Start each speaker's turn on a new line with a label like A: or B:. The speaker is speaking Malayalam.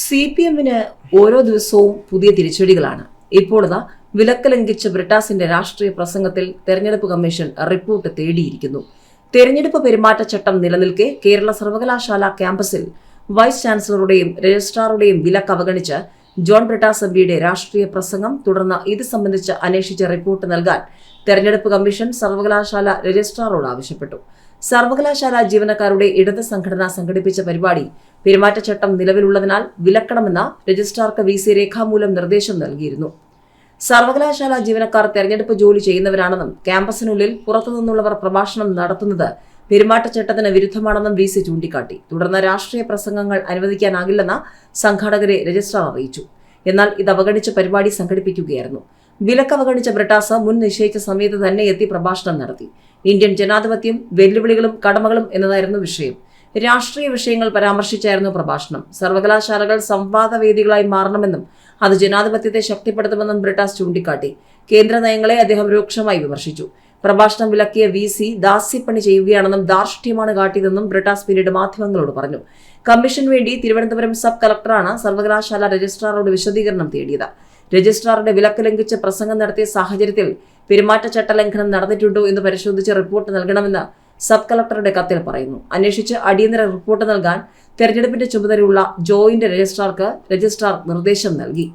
A: സി പി എമ്മിന് ഓരോ ദിവസവും പുതിയ തിരിച്ചടികളാണ്. ഇപ്പോഴതാ വിലക്ക് ലംഘിച്ച ബ്രിട്ടാസിന്റെ രാഷ്ട്രീയ പ്രസംഗത്തിൽ തെരഞ്ഞെടുപ്പ് കമ്മീഷൻ റിപ്പോർട്ട് തേടിയിരിക്കുന്നു. തെരഞ്ഞെടുപ്പ് പെരുമാറ്റച്ചട്ടം നിലനിൽക്കെ കേരള സർവകലാശാല ക്യാമ്പസിൽ വൈസ് ചാൻസലറുടെയും രജിസ്ട്രാറുടെയും വിലക്ക് അവഗണിച്ച് ജോൺ ബ്രിട്ടാസബ്ലിയുടെ രാഷ്ട്രീയ പ്രസംഗം തുടർന്ന് ഇത് സംബന്ധിച്ച് അന്വേഷിച്ച റിപ്പോർട്ട് നൽകാൻ തെരഞ്ഞെടുപ്പ് കമ്മീഷൻ സർവകലാശാല രജിസ്ട്രാറോട് ആവശ്യപ്പെട്ടു. സർവകലാശാല ജീവനക്കാരുടെ ഇടത് സംഘടന സംഘടിപ്പിച്ച പരിപാടി പെരുമാറ്റച്ചട്ടം നിലവിലുള്ളതിനാൽ വിലക്കണമെന്ന രജിസ്ട്രാർക്ക് വി സി രേഖാമൂലം നിർദ്ദേശം നൽകിയിരുന്നു. സർവകലാശാല ജീവനക്കാർ തെരഞ്ഞെടുപ്പ് ജോലി ചെയ്യുന്നവരാണെന്നും ക്യാമ്പസിനുള്ളിൽ പുറത്തുനിന്നുള്ളവർ പ്രഭാഷണം നടത്തുന്നത് പെരുമാറ്റച്ചട്ടത്തിന് വിരുദ്ധമാണെന്നും വി സി ചൂണ്ടിക്കാട്ടി. തുടർന്ന് രാഷ്ട്രീയ പ്രസംഗങ്ങൾ അനുവദിക്കാനാകില്ലെന്ന് സംഘാടകരെ രജിസ്ട്രാർ അറിയിച്ചു. എന്നാൽ ഇത് അവഗണിച്ച് പരിപാടി സംഘടിപ്പിക്കുകയായിരുന്നു. വിലക്ക് അവഗണിച്ച ബ്രിട്ടാസ് മുൻ നിശ്ചയിച്ച സമയത്ത് തന്നെ എത്തി പ്രഭാഷണം നടത്തി. ഇന്ത്യൻ ജനാധിപത്യം വെല്ലുവിളികളും കടമകളും എന്നതായിരുന്നു വിഷയം. രാഷ്ട്രീയ വിഷയങ്ങൾ പരാമർശിച്ചായിരുന്നു പ്രഭാഷണം. സർവകലാശാലകൾ സംവാദവേദികളായി മാറണമെന്നും അത് ജനാധിപത്യത്തെ ശക്തിപ്പെടുത്തുമെന്നും ബ്രിട്ടാസ് ചൂണ്ടിക്കാട്ടി. കേന്ദ്ര നയങ്ങളെ അദ്ദേഹം രൂക്ഷമായി വിമർശിച്ചു. പ്രഭാഷണം വിലക്കിയ വി സി ദാസ്യപ്പണി ചെയ്യുകയാണെന്നും ദാർഷ്ട്യമാണ് കാട്ടിയതെന്നും ബ്രിട്ടാസ് പിന്നീട് മാധ്യമങ്ങളോട് പറഞ്ഞു. കമ്മീഷൻ വേണ്ടി തിരുവനന്തപുരം സബ് കളക്ടറാണ് സർവകലാശാല രജിസ്ട്രാറോട് വിശദീകരണം തേടിയത്. രജിസ്ട്രാറുടെ വിലക്ക് ലംഘിച്ച് പ്രസംഗം നടത്തിയ സാഹചര്യത്തിൽ പെരുമാറ്റച്ചട്ട ലംഘനം നടന്നിട്ടുണ്ടോ എന്ന് പരിശോധിച്ച് റിപ്പോർട്ട് നൽകണമെന്ന് സബ് കളക്ടറുടെ കത്തിൽ പറയുന്നു. അന്വേഷിച്ച് അടിയന്തര റിപ്പോർട്ട് നൽകാൻ തെരഞ്ഞെടുപ്പിന്റെ ചുമതലയുള്ള ജോയിന്റ് രജിസ്ട്രാർക്ക് രജിസ്ട്രാർ നിർദ്ദേശം നൽകി.